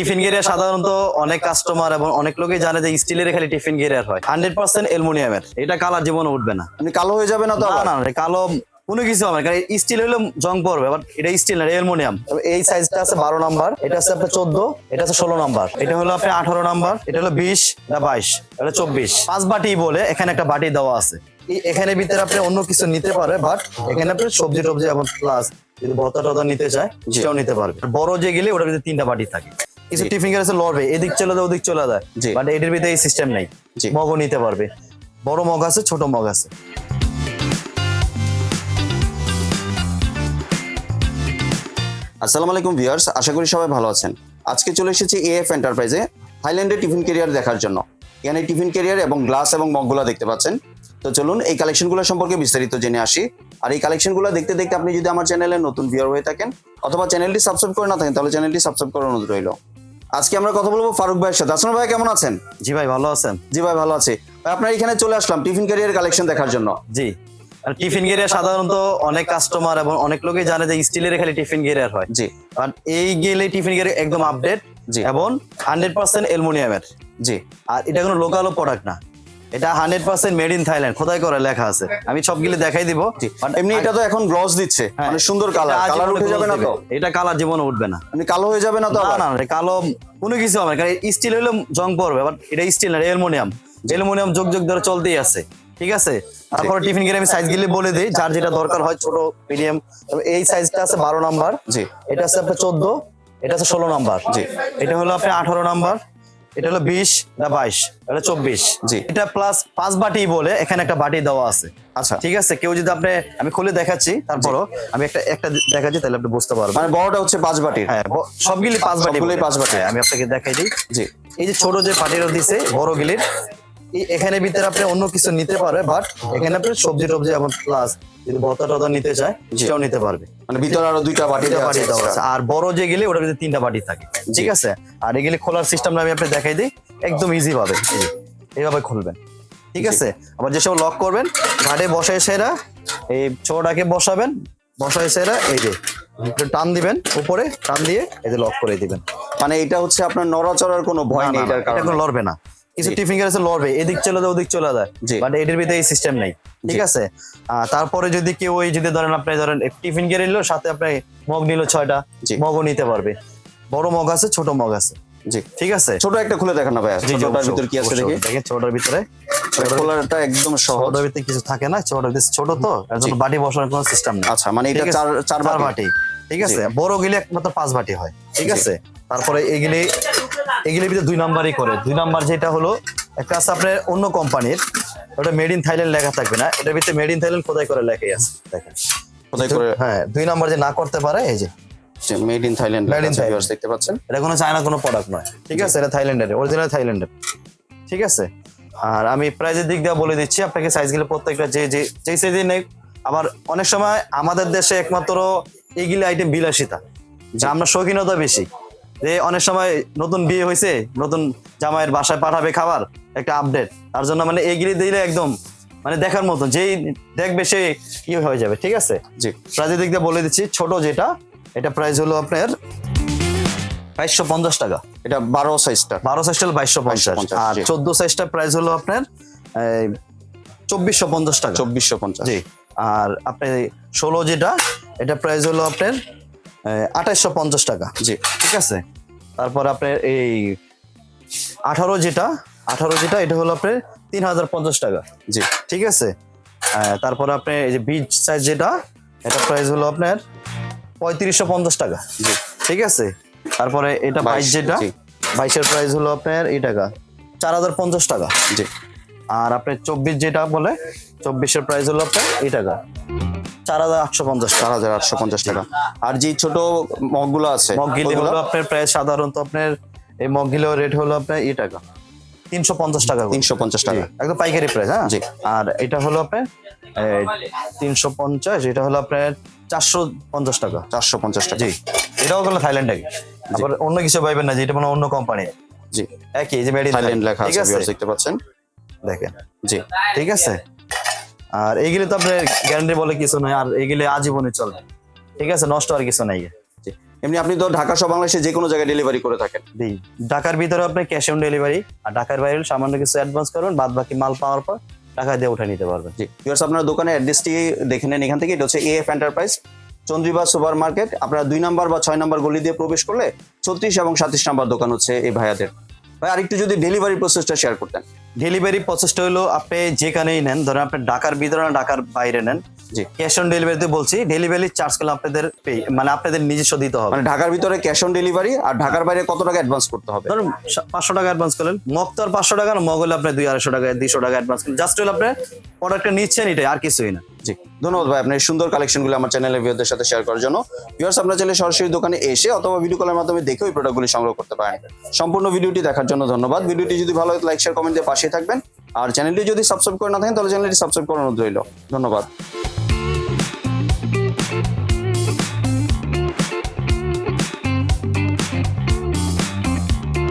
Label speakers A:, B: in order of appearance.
A: Tiffin গেরিয়ার সাধারণত অনেক customer এবং অনেক লোকই জানে যে স্টিলের খালি টিফিন গেরিয়ার হয়। হান্ড্রেড পার্সেন্ট অ্যালুমিনিয়ামের। এটা কালার জীবনে উঠবে না।
B: আপনি কালো হয়ে যাবে না তো
A: না না কালো কোনো কিছু হবে কারণ স্টিল হলে জং পড়বে বাট এটা স্টিল না অ্যালুমিনিয়াম। এই সাইজটা আছে বারো নাম্বার এটা আছে আপনার চোদ্দ এটা আছে ষোলো নাম্বার। এটা হলো আপনার আঠারো নাম্বার এটা হলো বিশ না বাইশ এটা চব্বিশ। পাঁচ বাটি বলে এখানে একটা বাটি দেওয়া আছে। এখানে ভিতরে আপনি অন্য কিছু নিতে পারে বাট এখানে আপনি সবজি টবজি এবং প্লাস যদি ভর্তা টতা নিতে চায় সেটাও নিতে পারবে। বড় যে গেলে ওটার ভিতরে তিনটা বাটি থাকে। কিছু
B: জি।
A: টিফিন আছে লড়বে এদিক চলে যায় ওদিক চলে যায়। বাট এটির ভিতরে এই সিস্টেম নেই। মগও নিতে পারবে। বড় মগ আছে ছোট মগ আছে।
B: আসসালামু আলাইকুম ভিউয়ার্স আশা করি সবাই ভালো আছেন। আজকে চলে এসেছি এএফ এন্টারপ্রাইজে থাইল্যান্ডের টিফিন ক্যারিয়ার দেখার জন্য। এখানে টিফিন ক্যারিয়ার এবং গ্লাস এবং মগগুলো দেখতে পাচ্ছেন। তো চলুন এই কালেকশনগুলো সম্পর্কে বিস্তারিত জেনে আসি। আর এই কালেকশনগুলো দেখতে দেখতে আপনি যদি আমার চ্যানেলে নতুন ভিউয়ার হয়ে থাকেন অথবা চ্যানেলটি সাবস্ক্রাইব করে না থাকেন তাহলে চ্যানেলটি সাবস্ক্রাইব করার অনুরোধ রইল। আজকে আমরা কথা বলব ফারুক ভাইয়ের সাথে। আসলাম ভাই কেমন আছেন?
A: জি ভাই ভালো আছেন?
B: জি ভাই ভালো আছি। আপনার এখানে চলে আসলাম টিফিন ক্যারিয়ার কালেকশন দেখার জন্য।
A: জি। আর টিফিন গেরিয়ার সাধারণত অনেক কাস্টমার এবং অনেক লোকে জানে যে স্টিলের খালি টিফিন গেরিয়ার হয়।
B: জি।
A: আর এই গেলে টিফিন গেরিয়ার একদম আপডেট
B: জি।
A: এবং হান্ড্রেড পার্সেন্ট অ্যালুমিনিয়ামের
B: জি।
A: আর এটা কোনো লোকালও প্রোডাক্ট না। এটা hundred percent made in Thailand খোদাই করে লেখা আছে। আমি সব সবগুলি দেখাই দিব।
B: এমনি এটা তো এখন গ্লস দিচ্ছে।
A: হ্যাঁ।
B: মানে সুন্দর কালার কালার উঠে যাবে না তো?
A: এটা কালার জীবনে উঠবে না।
B: আপনি কালো হয়ে যাবে না তো
A: না না কালো কোনো কিছু হবে না। কারণ স্টিল হলে জং পড়বে বাট এটা স্টিল না অ্যালুমিনিয়াম অ্যালুমিনিয়াম যোগ যোগ ধরে চলতেই আছে। ঠিক আছে? তারপরে টিফিন গিয়ে আমি সাইজ গিলে বলে দিই। যার যেটা দরকার হয় ছোট মিডিয়াম এই সাইজটা আছে বারো নাম্বার
B: জি।
A: এটা আছে আপনার চোদ্দ। এটা আছে ষোলো নাম্বার
B: জি।
A: এটা হলো আপনার আঠারো নাম্বার এটা হলো বিশ না বাইশ এটা চব্বিশ
B: জি।
A: এটা প্লাস পাঁচ বাটি বলে এখানে একটা বাটি দেওয়া আছে।
B: আচ্ছা।
A: ঠিক আছে? কেউ যদি আপনি আমি খুলে দেখাচ্ছি তারপরও আমি একটা একটা দেখাচ্ছি তাহলে আপনি বুঝতে পারবেন।
B: মানে বড়টা হচ্ছে পাঁচ বাটি।
A: হ্যাঁ সবগুলি পাঁচ বাটি বলে।
B: পাঁচ বাটি।
A: হ্যাঁ, আমি আপনাকে দেখাই দিই।
B: জি।
A: এই যে ছোট যে বাটিটা দিছে বড় গিলির এখানে ভিতরে আপনি অন্য কিছু নিতে পারবে বাট এখানে আপনি সবজি টবজি এবং প্লাস যদি ভর্তা টর্তা নিতে চায় সেটাও নিতে পারবে।
B: মানে ভিতরে আরও দুইটা বাটি
A: বাটি দেওয়া আছে। আর বড় যে গেলে ওটার ভিতরে তিনটা বাটি থাকে। ঠিক আছে? আর এগুলি খোলার সিস্টেমটা আমি আপনাকে দেখাই দিই। একদম ইজি ভাবে। এইভাবে খুলবেন। ঠিক আছে? আবার যেসব লক করবেন ঘাটে বসায় সেরা এই ছোটাকে বসাবেন। বসায় সেরা এই যে টান দিবেন উপরে টান দিয়ে এই যে লক করে দিবেন।
B: মানে এটা হচ্ছে আপনার নড়াচড়ার কোনো ভয় নেই এটার কারণে।
A: লড়বে না। কিছু আছে লড়বে এদিক চলে যায় ওদিক চলে যায়। বাট এটির ভিতরে এই সিস্টেম নেই ঠিক আছে? তারপরে যদি কেউ ওই যদি ধরেন আপনি ধরেন টিফিন গিয়ে নিলো সাথে আপনি মগ নিল ছয়টা। মগও নিতে পারবে। বড় মগ আছে ছোট মগ আছে।
B: জি।
A: ঠিক আছে?
B: ছোট একটা খুলে দেখেন না
A: জি,
B: ছোটটার ভিতর কি আছে দেখি।
A: দেখেন ছোটটার ভিতরে।
B: খোলাটা একদম সহজ।
A: ছোটটার ভিতরে কিছু থাকে না ছোটটার ভিতরে ছোট তো এর জন্য বাটি বসানোর কোনো সিস্টেম নেই।
B: আচ্ছা মানে এটা চার চার বাটি।
A: ঠিক আছে? বড় গিলে একমাত্র পাঁচ বাটি হয়। ঠিক আছে? তারপরে এগুলি এগুলির ভিতরে দুই নাম্বারই করে। দুই নাম্বার যেটা হলো একটা আছে আপনার অন্য কোম্পানির ওটা মেড ইন থাইল্যান্ড লেখা থাকবে না। এটার ভিতরে মেড ইন থাইল্যান্ড কোথায় করে লেখাই আছে দেখেন।
B: কোথায় করে?
A: হ্যাঁ দুই নাম্বার যে না করতে পারে এই যে।
B: Made in Thailand
A: Made in Thailand।
B: দেখতে পাচ্ছেন?
A: এটা কোনো চায়না কোনো প্রোডাক্ট নয় ঠিক আছে? এটা থাইল্যান্ডের অরিজিনাল থাইল্যান্ডের ঠিক আছে? আর আমি প্রাইজের দিক দিয়ে বলে দিচ্ছি আপনাকে সাইজগুলো প্রত্যেকটা যে যে যেই সাইজে নেই। আবার অনেক সময় আমাদের দেশে একমাত্র এইগুলি আইটেম বিলাসিতা যে আমরা শৌখিনতা বেশি। যে অনেক সময় নতুন বিয়ে হয়েছে নতুন জামাইয়ের বাসায় পাঠাবে খাবার একটা আপডেট তার জন্য মানে এগিয়ে দিলে একদম মানে দেখার মতো যেই দেখবে সে ইয়ে হয়ে যাবে ঠিক আছে?
B: জি।
A: প্রাইজের দিক দিয়ে বলে দিচ্ছি ছোট যেটা এটা প্রাইস হলো আপনার বাইশশো পঞ্চাশ টাকা।
B: এটা বারো সাইজটা
A: বারো সাইজটা বাইশশো পঞ্চাশ। আর। চোদ্দ সাইজটা প্রাইস হলো আপনার চব্বিশশো পঞ্চাশ টাকা।
B: চব্বিশশো পঞ্চাশ।
A: জি। আর আপনার ষোলো যেটা এটা প্রাইস হলো আপনার আঠাইশশো পঞ্চাশ টাকা।
B: জি।
A: ঠিক আছে? তারপর আপনার এই আঠারো যেটা আঠারো যেটা এটা হলো আপনার তিন হাজার পঞ্চাশ টাকা।
B: জি।
A: ঠিক আছে? তারপর আপনার এই যে বিচ সাইজ যেটা এটা প্রাইস হলো আপনার পঁয়ত্রিশশো পঞ্চাশ টাকা।
B: জি।
A: ঠিক আছে? তারপরে এটা বাইশ
B: বাইশ,
A: যেটা বাইশের প্রাইস হলো আপনার এই টাকা চার হাজার পঞ্চাশ টাকা।
B: জি।
A: আর আপনার চব্বিশ যেটা বলে চব্বিশের প্রাইস হলো আপনার এই টাকা। চার হাজার আটশো পঞ্চাশ
B: চার হাজার আটশো পঞ্চাশ টাকা। আর যে ছোট মগগুলো আছে
A: মগ গিলে
B: ওইগুলো?
A: হলো আপনার প্রাইস সাধারণত আপনার এই মগ গিলেও রেট হলো আপনার এই টাকা। তিনশো পঞ্চাশ টাকা
B: তিনশো পঞ্চাশ টাকা।
A: একদম পাইকারি প্রাইস হ্যাঁ?
B: জি।
A: আর এটা হলো আপনার তিনশো পঞ্চাশ এটা হলো আপনার চারশো পঞ্চাশ টাকা।
B: চারশো পঞ্চাশ টাকা।
A: জি এটাও হলো থাইল্যান্ড। আগে আবার অন্য কিছু পাইবেন না যে এটা মানে অন্য কোম্পানি
B: জি।
A: একই এই যে মেড ইন
B: থাইল্যান্ড লেখা আছে? দেখতে পাচ্ছেন?
A: দেখেন।
B: জি।
A: ঠিক আছে? আর এইগুলি তো আপনার গ্যারান্টি বলে কিছু নাই আর এইগুলি আজীবনে চলে। ঠিক আছে? নষ্ট আর কিছু নাই।
B: এমনি আপনি তো ঢাকা সহ বাংলাদেশে যে কোনো জায়গায় ডেলিভারি করে থাকেন।
A: দিই ঢাকার ভিতরে আপনি ক্যাশ অন ডেলিভারি আর ঢাকার বাইরে সামান্য কিছু অ্যাডভান্স করবেন বাদ বাকি মাল পাওয়ার পর টাকা দিয়ে উঠে নিতে পারবেন।
B: জি। ভিউয়ার্স আপনার দোকানের অ্যাড্রেসটি দেখে নেন এখান থেকে। এটা হচ্ছে এএফ এন্টারপ্রাইজ চন্দ্রিবা সুপার মার্কেট আপনারা দুই নাম্বার বা ছয় নাম্বার গলি দিয়ে প্রবেশ করলে ছত্রিশ এবং সাতত্রিশ নাম্বার দোকান হচ্ছে এই ভাইয়াদের। ভাই আরেকটু যদি ডেলিভারি প্রসেসটা শেয়ার করতেন।
A: ডেলিভারি প্রসেসটা হলো আপনি যেখানেই নেন ধরেন আপনি ঢাকার ভিতরে না ঢাকার বাইরে নেন
B: জি।
A: ক্যাশ অন ডেলিভারিতে বলছি ডেলিভারি চার্জ করলে আপনাদের মানে আপনাদের নিজস্ব দিতে হবে।
B: মানে ঢাকার ভিতরে ক্যাশ অন ডেলিভারি আর ঢাকার বাইরে কত টাকা অ্যাডভান্স করতে হবে?
A: ধরুন পাঁচশো টাকা অ্যাডভান্স করলেন মগ তো আর পাঁচশো টাকা না মগ হলে আপনি দুই আড়াইশো টাকা দুইশো টাকা অ্যাডভান্স করলেন। জাস্ট হলে আপনি প্রোডাক্টটা নিচ্ছেন এটাই আর কিছুই না।
B: জি। ধন্যবাদ ভাই আপনার সুন্দর কালেকশনগুলো আমার চ্যানেলের ভিউদের সাথে শেয়ার করার জন্য। ভিউয়ার্স আপনার চ্যানেলে সরাসরি দোকানে এসে অথবা ভিডিও কলের মাধ্যমে দেখে ওই প্রোডাক্টগুলি সংগ্রহ করতে পারেন। সম্পূর্ণ ভিডিওটি দেখার জন্য ধন্যবাদ। ভিডিওটি যদি ভালো হয় লাইক শেয়ার কমেন্ট দিয়ে পাশে থাকবেন। আর চ্যানেলটি যদি সাবস্ক্রাইব করে না থাকেন তাহলে চ্যানেলটি সাবস্ক্রাইব করার অনুরোধ রইল। ধন্যবাদ।